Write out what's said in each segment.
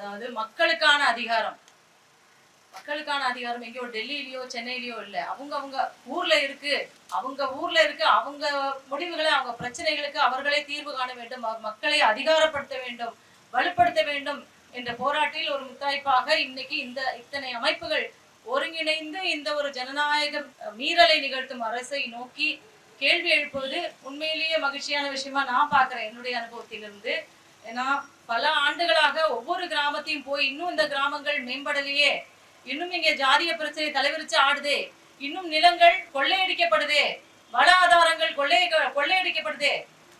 அதாவது மக்களுக்கான அதிகாரம். மக்களுக்கான அதிகாரம் எங்கேயோ டெல்லியிலயோ சென்னையிலயோ இல்ல. அவங்க அவங்க ஊர்ல இருக்கு. அவங்க ஊர்ல இருக்கு. அவங்க முடிவுகளை அவங்க பிரச்சனைகளுக்கு அவர்களே தீர்வு காண வேண்டும். மக்களை அதிகாரப்படுத்த வேண்டும். வலுப்படுத்த வேண்டும் என்ற போராட்டில் ஒரு முத்தாய்ப்பாக இன்னைக்கு இந்த இத்தனை அமைப்புகள் ஒருங்கிணைந்து இந்த ஒரு ஜனநாயக மீறலை நிகழ்த்தும் அரசை நோக்கி கேள்வி எழுப்புவது உண்மையிலேயே மகிழ்ச்சியான விஷயமா நான் பாக்குறேன் என்னுடைய அனுபவத்திலிருந்து ஏன்னா பல ஆண்டுகளாக ஒவ்வொரு கிராமத்தையும் போய் இன்னும் இந்த கிராமங்கள் மேம்படலையே. இன்னும் இங்க ஜாதிய பிரச்சனை தலைவிரிச்சு ஆடுதே. இன்னும் நிலங்கள் கொள்ளையடிக்கப்படுதே. வள ஆதாரங்கள் கொள்ளை கொள்ளையடிக்கப்படுதே.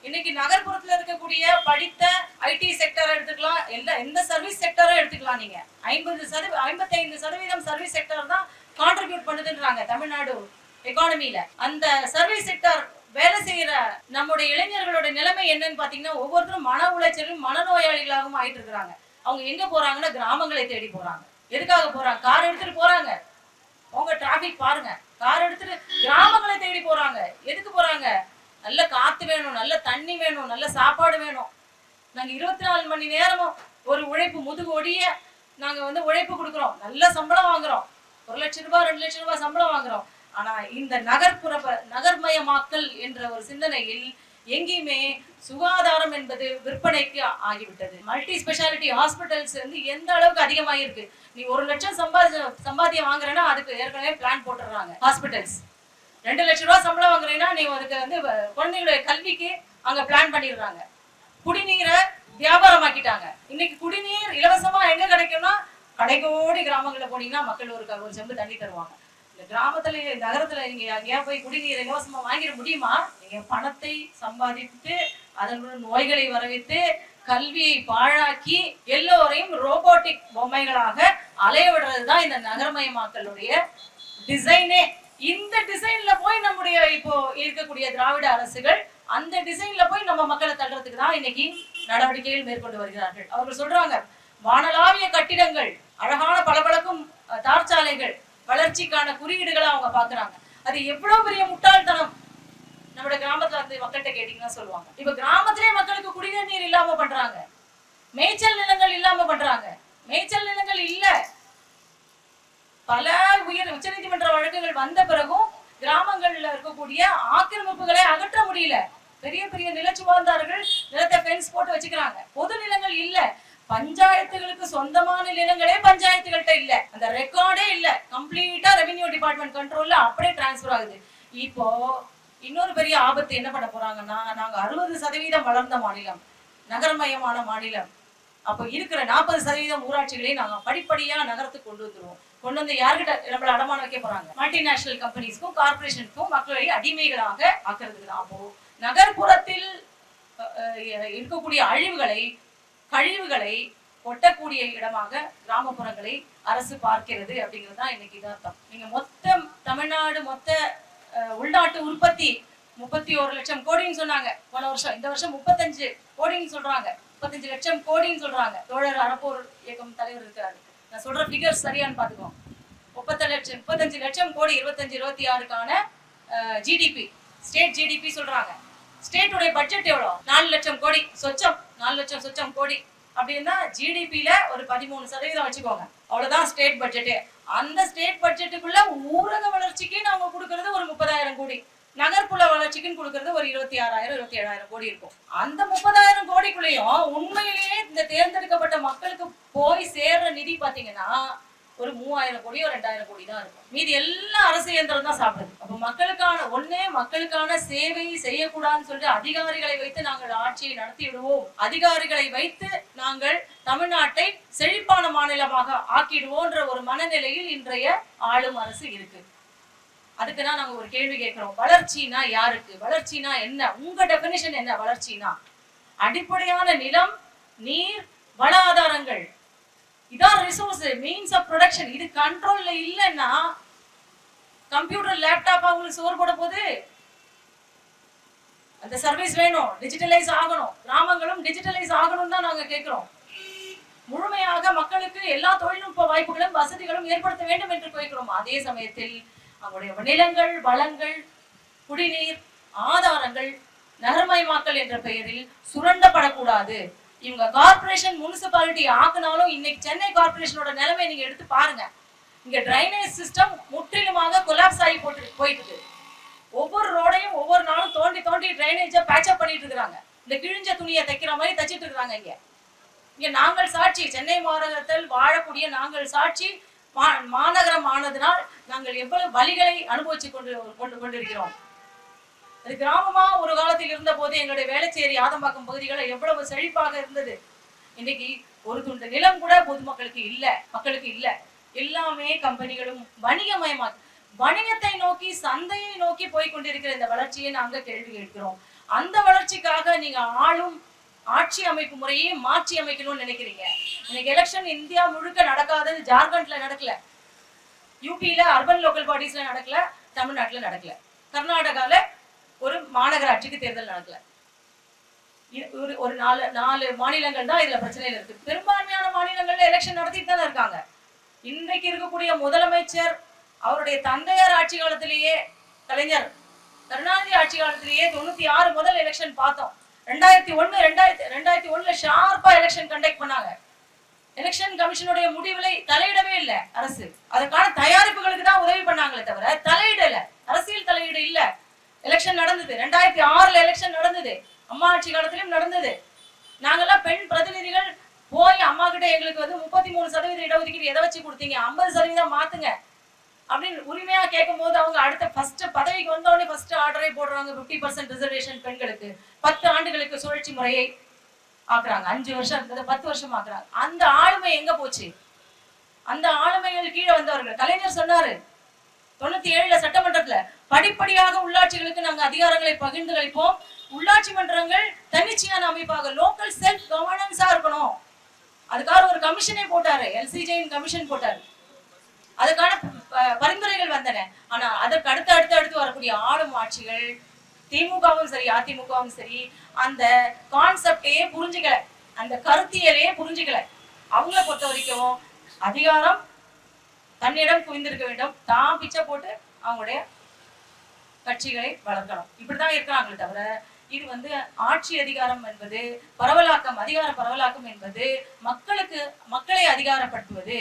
இன்னைக்கு நகர்ப்புறத்துல இருக்கக்கூடிய படித்த ஐடி செக்டர் எடுத்துக்கலாம் எல்லா எந்த சர்வீஸ் செக்டரும் எடுத்துக்கலாம் நீங்க. ஐம்பது சதவீ ஐம்பத்தைந்து சதவீதம் சர்வீஸ் செக்டர் தான் கான்ட்ரிபியூட் பண்ணுதுன்றாங்க தமிழ்நாடு எக்கானமியில அந்த சர்வீஸ் செக்டர் வேலை செய்யற நம்முடைய இளைஞர்களோட நிலைமை என்னன்னு பாத்தீங்கன்னா ஒவ்வொருத்தரும் மன உளைச்சலும் மனநோயாளிகளாகவும் ஆயிட்டு இருக்கிறாங்க அவங்க எங்க போறாங்கன்னா கிராமங்களை தேடி போறாங்க. எதுக்காக போறாங்க? கார் எடுத்துட்டு போறாங்க. உங்க டிராபிக் பாருங்க. கார் எடுத்துட்டு கிராமங்களை தேடி போறாங்க. எதுக்கு போறாங்க? நல்ல காத்து வேணும் நல்ல தண்ணி வேணும் நல்ல சாப்பாடு வேணும். நாங்க இருபத்தி நாலு மணி நேரமும் ஒரு உழைப்பு முதுகு ஒடிய நாங்க வந்து உழைப்பு கொடுக்குறோம். நல்ல சம்பளம் வாங்குறோம். ஒரு லட்சம் ரூபாய் ரெண்டு லட்சம் ரூபாய் சம்பளம் வாங்குறோம். ஆனா இந்த நகர்ப்புற நகர்மயமாக்கல் என்ற ஒரு சிந்தனையில் எங்கேயுமே சுகாதாரம் என்பது விற்பனைக்கு ஆகிவிட்டது. மல்டி ஸ்பெஷாலிட்டி ஹாஸ்பிட்டல்ஸ் வந்து எந்த அளவுக்கு அதிகமாயிருக்கு? நீ ஒரு லட்சம் சம்பாதி சம்பாத்தியம் வாங்குறேன்னா அதுக்கு ஏற்கனவே பிளான் போட்டுடுறாங்க ஹாஸ்பிட்டல்ஸ். ரெண்டு லட்சம் ரூபா சம்பளம் வாங்குறீங்கன்னா நீ அதுக்கு வந்து குழந்தைங்களுடைய கல்விக்கு அங்க பிளான் பண்ணிடுறாங்க. குடிநீரை வியாபாரமாக்கிட்டாங்க. இன்னைக்கு குடிநீர் இலவசமா எங்க கிடைக்கும்னா கடைகோடி கிராமங்களில் போனீங்கன்னா மக்கள் ஒரு ஒரு செம்பு தண்ணி தருவாங்க. கிராமத்துல நகரத்துல நீங்க எங்கேயா போய் குடிநீர் இலவசமா வாங்கிட முடியுமா? நீங்க பணத்தை சம்பாதித்து அதனுடன் நோய்களை வரவித்து கல்வியை பாழாக்கி எல்லோரையும் ரோபோட்டிக் பொம்மைகளாக அலைய விடுறதுதான் இந்த நகரமயமாக்கலுடைய டிசைனே இந்த டிசைன்ல போய் நம்முடைய இப்போ இருக்கக்கூடிய திராவிட அரசுகள் அந்த டிசைன்ல போய் நம்ம மக்களை தள்ளுறதுக்கு தான் இன்னைக்கு நடவடிக்கைகள் மேற்கொண்டு வருகிறார்கள். அவர்கள் சொல்றாங்க வானலாவிய கட்டிடங்கள் அழகான பளபளக்கும் தார்ச்சாலைகள் வளர்ச்சிக்கான குறியீடுகளை அவங்க பாக்குறாங்க அது எவ்வளவு பெரிய முட்டாள்தனம் நம்மளோட கிராமத்துல வந்து மக்கள்கிட்ட கேட்டீங்கன்னா சொல்லுவாங்க. இப்ப கிராமத்திலே மக்களுக்கு குடிநீர் நீர் இல்லாம பண்றாங்க. மேய்ச்சல் நிலங்கள் இல்லாம பண்றாங்க. மேய்ச்சல் நிலங்கள் இல்ல. பல உயர் உச்சநீதிமன்ற வழக்குகள் வந்த பிறகும் கிராமங்கள்ல இருக்கக்கூடிய ஆக்கிரமிப்புகளை அகற்ற முடியல. பெரிய பெரிய நிலச்சுவார்ந்தார்கள் நிலத்தை ஃபென்ஸ் போட்டு வச்சுக்கிறாங்க. பொது நிலங்கள் இல்ல. பஞ்சாயத்துகளுக்கு சொந்தமான நிலங்களே பஞ்சாயத்துகள்கிட்ட இல்ல. அந்த ரெக்கார்டே இல்ல. கம்ப்ளீட்டா ரெவென்யூ டிபார்ட்மெண்ட் கண்ட்ரோல்ல அப்படியே டிரான்ஸ்பர் ஆகுது. இப்போ இன்னொரு பெரிய ஆபத்து என்ன பண்ண போறாங்கன்னா நாங்க அறுபது சதவீதம் வளர்ந்த மாநிலம் நகரமயமான மாநிலம். அப்போ இருக்கிற நாற்பது சதவீதம் ஊராட்சிகளை நாங்க படிப்படியா நகரத்துக்கு கொண்டு வந்துருவோம். கொண்டு வந்து யாருக்கிட்ட நம்மள அடமான வைக்க போறாங்க மல்டிநேஷனல் கம்பெனிஸ்க்கும் கார்பரேஷனுக்கும் மக்களை அடிமைகளாக ஆக்குறதுக்கு தான். அப்போ நகர்ப்புறத்தில் இருக்கக்கூடிய அழிவுகளை கழிவுகளை ஒட்டக்கூடிய இடமாக கிராமப்புறங்களை அரசு பார்க்கிறது அப்படிங்கிறது தான் இன்னைக்கு இதார்த்தம். நீங்க மொத்த தமிழ்நாடு மொத்த உள்நாட்டு உற்பத்தி முப்பத்தி ஒரு லட்சம் கோடின்னு சொன்னாங்க. போன வருஷம் இந்த வருஷம் முப்பத்தஞ்சு கோடின்னு சொல்றாங்க. முப்பத்தஞ்சு லட்சம் கோடின்னு சொல்றாங்க. தோழர் அறப்போர் இயக்கம் தலைவர் இருக்காரு நான் சொல்ற ஃபிகர்ஸ் சரியான்னு பாத்துக்கோங்க முப்பத்தஞ்சு லட்சம் முப்பத்தஞ்சு லட்சம் கோடி இருபத்தஞ்சு இருபத்தி ஆறுக்கான ஜிடிபி ஸ்டேட் ஜிடிபி சொல்றாங்க. ஸ்டேட்டுடைய பட்ஜெட் எவ்வளோ? நாலு லட்சம் கோடி. சொச்சம். நாலு லட்சம் சுச்சம் கோடி அப்படின்னா ஜிடிபியில ஒரு பதிமூணு சதவீதம் வச்சுக்கோங்க. அவ்வளவுதான் ஸ்டேட் பட்ஜெட்டு அந்த ஸ்டேட் பட்ஜெட்டுக்குள்ள ஊரக வளர்ச்சிக்கு நாங்க கொடுக்கறது ஒரு முப்பதாயிரம் கோடி. நகர்ப்புற வளர்ச்சிக்குன்னு கொடுக்கறது ஒரு இருபத்தி ஆறாயிரம் இருபத்தி ஏழாயிரம் கோடி இருக்கும். அந்த முப்பதாயிரம் கோடிக்குள்ளேயும் உண்மையிலேயே இந்த தேர்ந்தெடுக்கப்பட்ட மக்களுக்கு போய் சேர்ற நிதி பாத்தீங்கன்னா ஒரு மூவாயிரம் கோடியோ ரெண்டாயிரம் கோடி தான் இருக்கும். மீதி எல்லா அரசு இயந்திரம் தான் சாப்பிடுது. அப்ப மக்களுக்கான ஒன்னே மக்களுக்கான சேவை செய்யக்கூடாதுன்னு சொல்லிட்டு அதிகாரிகளை வைத்து நாங்கள் ஆட்சியை நடத்தி விடுவோம் அதிகாரிகளை வைத்து நாங்கள் தமிழ்நாட்டை செழிப்பான மாநிலமாக ஆக்கிடுவோன்ற ஒரு மனநிலையில் இன்றைய ஆளும் அரசு இருக்கு. அதுக்கு தான் நாங்க ஒரு கேள்வி கேட்கிறோம். வளர்ச்சினா யாருக்கு? வளர்ச்சினா என்ன? உங்க டெபினிஷன் என்ன? வளர்ச்சினா அடிப்படையான நிலம் நீர் வள ஆதாரங்கள். இதான் ரிசோர்ஸ் மீன்ஸ் ஆஃப் ப்ரொடக்ஷன் இது கண்ட்ரோல்ல இல்லைன்னா கம்ப்யூட்டர் லேப்டாப் அவங்களுக்கு சோறு போட போகுது. அந்த சர்வீஸ் வேணும். டிஜிட்டலைஸ் ஆகணும். கிராமங்களும் டிஜிட்டலைஸ் ஆகணும் தான் நாங்க கேட்கிறோம் முழுமையாக மக்களுக்கு எல்லா தொழில்நுட்ப வாய்ப்புகளும் வசதிகளும் ஏற்படுத்த வேண்டும் என்று கேட்கிறோம் அதே சமயத்தில் அவங்களுடைய நிலங்கள் வளங்கள் குடிநீர் ஆதாரங்கள் நகர்மயமாக்கல் என்ற பெயரில் சுரண்டப்படக்கூடாது. இவங்க கார்ப்பரேஷன் முனிசிபாலிட்டி ஆக்குனாலும் இன்னைக்கு சென்னை கார்ப்பரேஷனோட நிலைமை நீங்க எடுத்து பாருங்க. இங்க டிரைனேஜ் சிஸ்டம் முற்றிலுமாக கொலாப்ஸ் ஆகி போட்டு போயிட்டு இருக்கு ஒவ்வொரு ரோடையும் ஒவ்வொரு நாளும் தோண்டி தோண்டி டிரைனேஜை பேச்சப் பண்ணிட்டு இருக்காங்க இந்த கிழிஞ்ச துணியை தைக்கிற மாதிரி தச்சிட்டு இருக்காங்க இங்க. இங்க நாங்கள் சாட்சி சென்னை மாநகரத்தில் வாழக்கூடிய நாங்கள் சாட்சி மா- மாநகரம் ஆனதினால் நாங்கள் எவ்வளவு வழிகளை அனுபவிச்சு கொண்டு கொண்டு கொண்டிருக்கிறோம். அது கிராமமா ஒரு காலத்தில் இருந்த போது எங்களுடைய வேளச்சேரி ஆதம்பாக்கம் பகுதிகளை எவ்வளவு செழிப்பாக இருந்தது. இன்னைக்கு ஒரு துண்டு நிலம் கூட பொதுமக்களுக்கு இல்ல மக்களுக்கு இல்ல. எல்லாமே கம்பெனிகளும் வணிகமயமா வணிகத்தை நோக்கி சந்தையை நோக்கி போய் கொண்டிருக்கிற இந்த வளர்ச்சியை நாங்க கேள்வி கேட்கிறோம். அந்த வளர்ச்சிக்காக நீங்க ஆளும் ஆட்சி அமைப்பு முறையே மாற்றி அமைக்கணும்னு நினைக்கிறீங்க. இன்னைக்கு எலெக்ஷன் இந்தியா முழுக்க நடக்காதது ஜார்க்கண்ட்ல நடக்கல. யூபியில அர்பன் லோக்கல் பாடிஸ்ல நடக்கல தமிழ்நாட்டுல நடக்கல. கர்நாடகால ஒரு மாநகராட்சிக்கு தேர்தல் நடக்கல. ஒரு ஒரு நாலு நாலு மாநிலங்கள் தான் இதுல பிரச்சனையில இருக்கு. பெரும்பான்மையான மாநிலங்கள்ல எலெக்ஷன் நடத்திட்டு தானே இருக்காங்க. இன்றைக்கு இருக்கக்கூடிய முதலமைச்சர் அவருடைய தந்தையார் ஆட்சி காலத்திலேயே கலைஞர் கருணாநிதி ஆட்சி காலத்திலேயே தொண்ணூத்தி ஆறு முதல் எலெக்ஷன் பார்த்தோம். ரெண்டாயிரத்தி ஒண்ணு ரெண்டாயிரத்தி ரெண்டாயிரத்தி ஒண்ணுல ஷார்ப்பா எலெக்ஷன் கண்டக்ட் பண்ணாங்க. எலெக்ஷன் கமிஷனுடைய முடிவுகளை தலையிடவே இல்லை அரசு. அதற்கான தயாரிப்புகளுக்கு தான் உதவி பண்ணாங்களே தவிர தலையிடல. அரசியல் தலையீடு இல்லை. எலெக்ஷன் நடந்தது. ரெண்டாயிரத்தி ஆறுல எலெக்ஷன் நடந்தது. அம்மா ஆட்சி காலத்திலும் நடந்தது. நாங்கெல்லாம் பெண் பிரதிநிதிகள் போய் அம்மா கிட்ட எங்களுக்கு வந்து முப்பத்தி மூணு சதவீத இடஒதுக்கீடு எதை வச்சு கொடுத்தீங்க? ஐம்பது சதவீதம் மாத்துங்க. அப்படின்னு உரிமையா கேட்கும்போது அவங்க அடுத்த ஃபர்ஸ்ட் பதவிக்கு வந்தோடனே ஃபர்ஸ்ட் ஆர்டரே போடுறாங்க. 50% பர்சன்ட் ரிசர்வேஷன் பெண்களுக்கு. பத்து ஆண்டுகளுக்கு சுழற்சி முறையை ஆக்குறாங்க. அஞ்சு வருஷம் இருந்தது பத்து வருஷம் ஆக்குறாங்க. அந்த ஆளுமை எங்க போச்சு? அந்த ஆளுமைகள் கீழே வந்தவர்கள். கலைஞர் சொன்னாரு தொண்ணூத்தி ஏழுல சட்டமன்றத்துல படிப்படியாக உள்ளாட்சிகளுக்கு நாங்க அதிகாரங்களை பகிர்ந்து அளிப்போம். உள்ளாட்சி மன்றங்கள் தன்னிச்சையான அமைப்பாக லோக்கல் செல்ஃப் கவர்னன்ஸா இருக்கணும். அதுக்காக ஒரு கமிஷனே போட்டாரு. எல்சிஜேயின் கமிஷன் போட்டாரு. அதுக்கான பரிந்துரைகள் வந்தன. ஆனா அதற்கு அடுத்து அடுத்து அடுத்து வரக்கூடிய ஆளும் ஆட்சிகள் திமுகவும் சரி அதிமுகவும் சரி அந்த கான்செப்டையே புரிஞ்சுக்கல. அந்த கருத்தியலையே புரிஞ்சுக்கல. அவங்கள பொறுத்த வரைக்கும் அதிகாரம் தன்னிடம் குவிந்திருக்க வேண்டும். தான் பிச்சை போட்டு அவங்களுடைய கட்சிகளை வளர்க்கணும். இப்படிதான் இருக்கிறாங்களே தவிர இது வந்து ஆட்சி அதிகாரம் என்பது பரவலாக்கம் அதிகார பரவலாக்கம் என்பது மக்களுக்கு மக்களை அதிகாரப்படுத்துவது.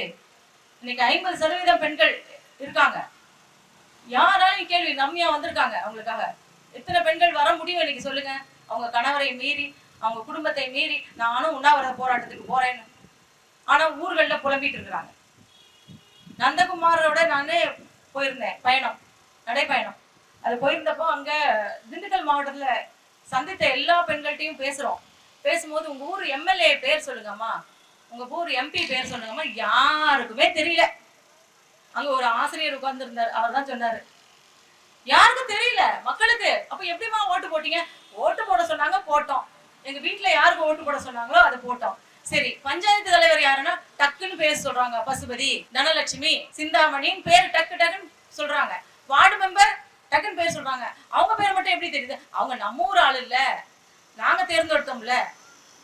இன்னைக்கு ஐம்பது சதவீதம் பெண்கள் இருக்காங்க. யாராலும் கேள்வி ரம்யா வந்திருக்காங்க அவங்களுக்காக. எத்தனை பெண்கள் வர முடியும் இன்னைக்கு சொல்லுங்க. அவங்க கணவரை மீறி அவங்க குடும்பத்தை மீறி நானும் உண்ணாவிரத போராட்டத்துக்கு போறேன்னு. ஆனா ஊர்களில் புலம்பிட்டு இருக்கிறாங்க. நந்தகுமாரோட நான் போயிருந்தேன் பயணம் நடைப்பயணம். அது போயிருந்தப்போ அங்க திண்டுக்கல் மாவட்டத்துல சந்தித்த எல்லா பெண்கள்ட்டையும் பேசுறோம். பேசும்போது உங்க ஊர் எம்எல்ஏ பேர் சொல்லுங்கம்மா. உங்க ஊர் எம்பி பேர் சொல்லுங்கம்மா. யாருக்குமே தெரியல. அங்க ஒரு ஆசிரியர் உட்கார்ந்துருந்தார். அவர் தான் சொன்னாரு. யாருக்கும் தெரியல மக்களுக்கு. அப்ப எப்படிம்மா ஓட்டு போட்டீங்க? ஓட்டு போட சொன்னாங்க போட்டோம். எங்க வீட்டில் யாருக்கு ஓட்டு போட சொன்னாங்களோ அதை போட்டோம். சரி பஞ்சாயத்து தலைவர் யாருன்னா டக்குன்னு பேர் சொல்றாங்க பசுபதி தனலட்சுமி சிந்தாமணின்னு பேர் டக்கு டக்குன்னு சொல்றாங்க. வார்டு மெம்பர் டக்குன்னு பேர் சொல்றாங்க. அவங்க பேர் மட்டும் எப்படி தெரியுது? அவங்க நம்ம ஊர் ஆள் இல்ல. நாங்க தேர்ந்தெடுத்தோம்ல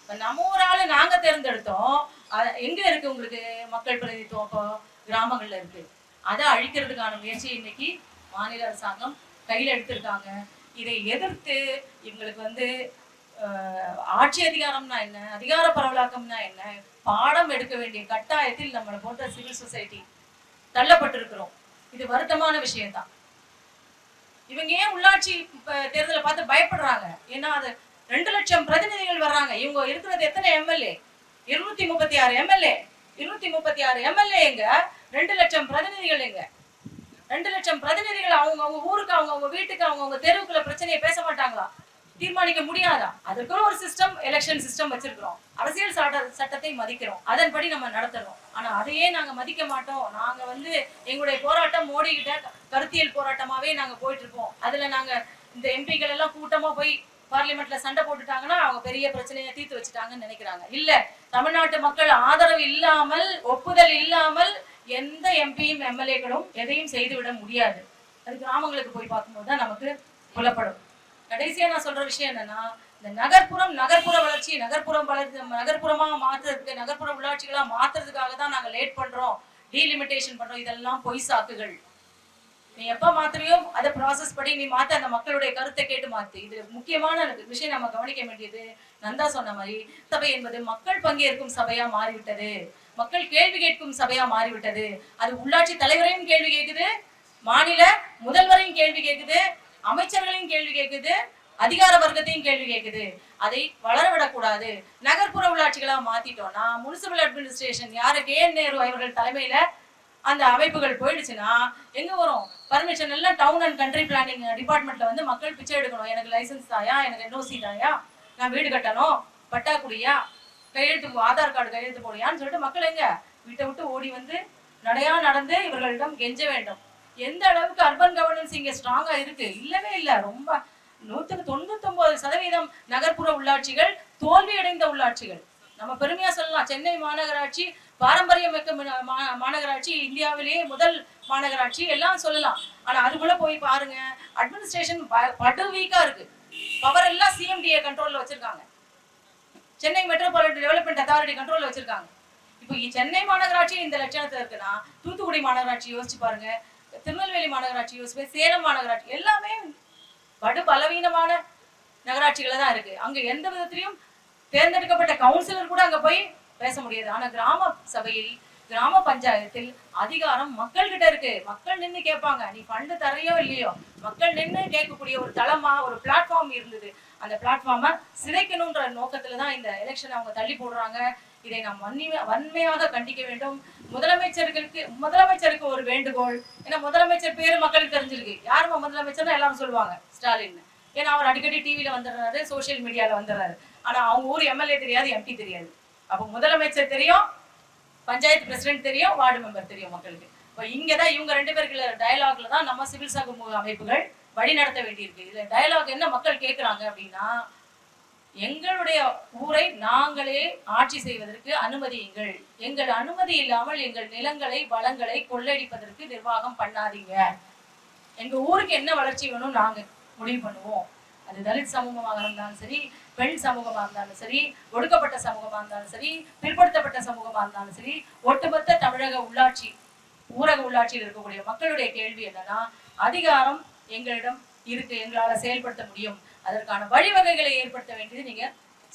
இப்ப நம்ம ஊர் ஆளு நாங்க தேர்ந்தெடுத்தோம். எங்க இருக்கு உங்களுக்கு மக்கள் பிரதிநிதித்துவம்? கிராமங்கள்ல இருக்கு. அதை அழிக்கிறதுக்கான முயற்சி இன்னைக்கு மாநில அரசாங்கம் கையில எடுத்திருக்காங்க. இதை எதிர்த்து இவங்களுக்கு வந்து ஆட்சி அதிகாரம்னா என்ன? அதிகார பரவலாக்கம்னா என்ன? பாடம் எடுக்க வேண்டிய கட்டாயத்தில் நம்மளை போன்ற சிவில் சொசைட்டி தள்ளப்பட்டிருக்கிறோம். இது வருத்தமான விஷயம்தான். இவங்க ஏன் உள்ளாட்சி தேர்தலை பார்த்து பயப்படுறாங்க? ஏன்னா அது ரெண்டு லட்சம் பிரதிநிதிகள் வர்றாங்க. இவங்க இருக்கிறது எத்தனை எம்எல்ஏ? இருநூத்தி முப்பத்தி ஆறு எம்எல்ஏ. இருநூத்தி முப்பத்தி ஆறு எம்எல்ஏ எங்க? ரெண்டு லட்சம் பிரதிநிதிகள் எங்க? ரெண்டு லட்சம் பிரதிநிதிகள் அவங்க அவங்க ஊருக்கு அவங்க அவங்க வீட்டுக்கு அவங்க அவங்க தெருவுக்குள்ள பிரச்சனையை பேச மாட்டாங்களா? தீர்மானிக்க முடியாதா? அதற்குன்னு ஒரு சிஸ்டம் எலெக்ஷன் சிஸ்டம் வச்சிருக்கிறோம். அரசியல் சட்ட சட்டத்தை மதிக்கிறோம். அதன்படி நம்ம நடத்தணும் ஆனா அதையே நாங்க மதிக்க மாட்டோம். நாங்க வந்து எங்களுடைய போராட்டம் மோடி கிட்ட கருத்தியல் போராட்டமாவே நாங்க போயிட்டு இருப்போம் அதுல நாங்க இந்த எம்பிக்கள் எல்லாம் கூட்டமா போய் பார்லிமெண்ட்ல சண்டை போட்டுட்டாங்கன்னா அவங்க பெரிய பிரச்சனையை தீர்த்து வச்சுட்டாங்கன்னு நினைக்கிறாங்க. இல்ல தமிழ்நாட்டு மக்கள் ஆதரவு இல்லாமல் ஒப்புதல் இல்லாமல் எந்த எம்பியும் எம்எல்ஏக்களும் எதையும் செய்துவிட முடியாது. அது கிராமங்களுக்கு போய் பார்க்கும்போது தான் நமக்கு புலப்படும். கடைசியா நான் சொல்ற விஷயம் என்னன்னா இந்த நகர்ப்புறம் நகர்ப்புற வளர்ச்சி நகர்ப்புறம் வளர்ச்சி நகர்ப்புறமா மாத்துறதுக்கு நகர்ப்புற உள்ளாட்சிகளா மாத்துறதுக்காக தான் நாங்க லேட் பண்றோம் டீலிமிட்டேஷன் பண்றோம் இதெல்லாம் பொய் சாக்குகள். நீ எப்ப மாத்துறியோ அதை ப்ராசஸ் படி நீ மாத்த அந்த மக்களுடைய கருத்தை கேட்டு மாத்து. இது முக்கியமான விஷயம் நம்ம கவனிக்க வேண்டியது. நந்தா சொன்ன மாதிரி சபை என்பது மக்கள் பங்கேற்கும் சபையா மாறிவிட்டது. மக்கள் கேள்வி கேட்கும் சபையா மாறிவிட்டது. அது உள்ளாட்சி தலைவரையும் கேள்வி கேட்குது மாநில முதல்வரையும் கேள்வி கேட்குது அமைச்சர்களையும் கேள்வி கேட்குது அதிகார வர்க்கத்தையும் கேள்வி கேட்குது அதை வளர விடக்கூடாது நகர்ப்புற உள்ளாட்சிகளாக மாத்திட்டோம்னா முனிசிபல் அட்மினிஸ்ட்ரேஷன் யாரு கே. என். நேரு அவர்கள் தலைமையில அந்த அமைப்புகள் போயிடுச்சுன்னா எங்க வரும்? பர்மிஷன் எல்லாம் டவுன் அண்ட் கண்ட்ரி பிளானிங் டிபார்ட்மெண்ட்ல வந்து மக்கள் பிச்சை எடுக்கணும். எனக்கு லைசன்ஸ் தாயா? எனக்கு என்ஓசி தாயா? நான் வீடு கட்டணும். பட்டா குடியா கையெழுத்து ஆதார் கார்டு கையெழுத்து போடியான்னு சொல்லிட்டு மக்கள் எங்க? வீட்டை விட்டு ஓடி வந்து நடையா நடந்து இவர்களிடம் கெஞ்ச வேண்டும். எந்த அளவுக்கு அர்பன் கவர்னன்ஸ் இங்கே ஸ்ட்ராங்காக இருக்கு? இல்லவே இல்லை. ரொம்ப நூற்றுக்கு தொண்ணூத்தொம்பது சதவீதம் நகர்ப்புற உள்ளாட்சிகள் தோல்வியடைந்த உள்ளாட்சிகள். நம்ம பெருமையா சொல்லலாம். சென்னை மாநகராட்சி பாரம்பரியம் மிக்க மாநகராட்சி இந்தியாவிலேயே முதல் மாநகராட்சி எல்லாம் சொல்லலாம். ஆனா அதுக்குள்ள போய் பாருங்க. அட்மினிஸ்ட்ரேஷன் படு வீக்கா இருக்கு. பவர் எல்லாம் சிஎம்டிஏ கண்ட்ரோல்ல வச்சிருக்காங்க. சென்னை மெட்ரோபாலிட்டன் டெவலப்மெண்ட் அத்தாரிட்டி கண்ட்ரோல்ல வச்சிருக்காங்க. இப்போ சென்னை மாநகராட்சி இந்த லட்சணத்துல இருக்குன்னா தூத்துக்குடி மாநகராட்சி யோசிச்சு பாருங்க. திருநெல்வேலி மாநகராட்சி யோசிப்பேன் சேலம் மாநகராட்சி எல்லாமே படு பலவீனமான நகராட்சிகளை தான் இருக்கு. அங்க எந்த விதத்திலையும் தேர்ந்தெடுக்கப்பட்ட கவுன்சிலர் கூட அங்க போய் பேச முடியாது. ஆனா கிராம சபையில் கிராம பஞ்சாயத்தில் அதிகாரம் மக்கள் கிட்ட இருக்கு. மக்கள் நின்று கேட்பாங்க. நீ ஃபண்டு தரையோ இல்லையோ? மக்கள் நின்று கேட்கக்கூடிய ஒரு தளமா ஒரு பிளாட்ஃபார்ம் இருந்தது. அந்த பிளாட்ஃபார்மை சிதைக்கணும்ன்ற நோக்கத்துல தான் இந்த எலெக்ஷன் அவங்க தள்ளி போடுறாங்க. இதை நாம் வன்மை வன்மையாக கண்டிக்க வேண்டும். முதலமைச்சர்களுக்கு முதலமைச்சருக்கு ஒரு வேண்டுகோள். ஏன்னா முதலமைச்சர் பேரு மக்களுக்கு தெரிஞ்சிருக்கு. யாருமா முதலமைச்சர்னா எல்லாரும் சொல்லுவாங்க ஸ்டாலின். ஏன்னா அவர் அடிக்கடி டிவியில வந்துடுறாரு சோஷியல் மீடியால வந்துடுறாரு. ஆனா அவங்க ஊர் எம்எல்ஏ தெரியாது எம்பி தெரியாது. அப்போ முதலமைச்சர் தெரியும் பஞ்சாயத்து பிரசிடென்ட் தெரியும் வார்டு மெம்பர் தெரியும் மக்களுக்கு. இப்போ இங்கதான் இவங்க ரெண்டு பேருக்குள்ள டயலாக்ல தான் நம்ம சிவில் சமூக அமைப்புகள் வழி நடத்த வேண்டியிருக்கு. இதுல டயலாக் என்ன மக்கள் கேட்கறாங்க அப்படின்னா எங்களுடைய ஊரை நாங்களே ஆட்சி செய்வதற்கு அனுமதியுங்கள். எங்கள் அனுமதி இல்லாமல் எங்கள் நிலங்களை வளங்களை கொள்ளடிப்பதற்கு நிர்வாகம் பண்ணாதீங்க. எங்க ஊருக்கு என்ன வளர்ச்சி வேணும் நாங்க முடிவு பண்ணுவோம். அது தலித் சமூகமாக இருந்தாலும் சரி பெண் சமூகமாக இருந்தாலும் சரி ஒடுக்கப்பட்ட சமூகமாக இருந்தாலும் சரி பிற்படுத்தப்பட்ட சமூகமாக இருந்தாலும் சரி ஒட்டுமொத்த தமிழக உள்ளாட்சி ஊரக உள்ளாட்சியில் இருக்கக்கூடிய மக்களுடைய கேள்வி என்னன்னா அதிகாரம் எங்களிடம் இருக்கு எங்களால செயல்படுத்த முடியும். அதற்கான வழிவகைகளை ஏற்படுத்த வேண்டியது நீங்க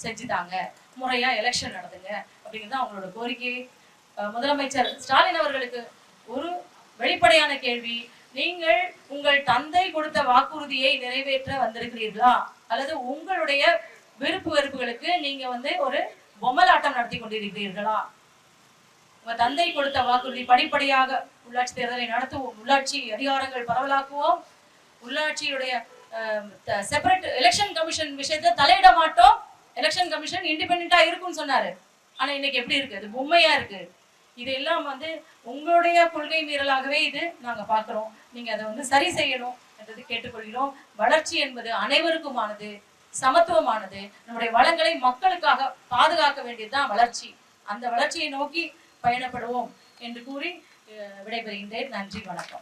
செஞ்சுதாங்க. முறையா எலெக்ஷன் நடத்துங்க அப்படிங்கிறது அவங்களோட கோரிக்கை. முதலமைச்சர் ஸ்டாலின் அவர்களுக்கு ஒரு வெளிப்படையான கேள்வி. நீங்கள் உங்கள் தந்தை கொடுத்த வாக்குறுதியை நிறைவேற்ற வந்திருக்கிறீர்களா? அல்லது உங்களுடைய விருப்பு வெறுப்புகளுக்கு நீங்க வந்து ஒரு பொம்மலாட்டம் நடத்தி கொண்டிருக்கிறீர்களா? உங்க தந்தை கொடுத்த வாக்குறுதி படிப்படியாக உள்ளாட்சி தேர்தலை நடத்துவோம். உள்ளாட்சி அதிகாரங்கள் பரவலாக்குவோம். உள்ளாட்சியுடைய செப்பரேட் எலெக்ஷன் கமிஷன் விஷயத்தை தலையிட மாட்டோம். எலெக்ஷன் கமிஷன் இண்டிபெண்டா இருக்கும்னு சொன்னாரு. ஆனா இன்னைக்கு எப்படி இருக்கு? அது பொம்மையா இருக்கு. இதெல்லாம் வந்து உங்களுடைய கொள்கை மீறலாகவே இது நாங்க பாக்குறோம். நீங்க அதை வந்து சரி செய்யணும் என்றது கேட்டுக்கொள்கிறோம். வளர்ச்சி என்பது அனைவருக்குமானது சமத்துவமானது. நம்முடைய வளங்களை மக்களுக்காக பாதுகாக்க வேண்டியதுதான் வளர்ச்சி. அந்த வளர்ச்சியை நோக்கி பயணப்படுவோம் என்று கூறி விடைபெறுகின்றேன். நன்றி வணக்கம்.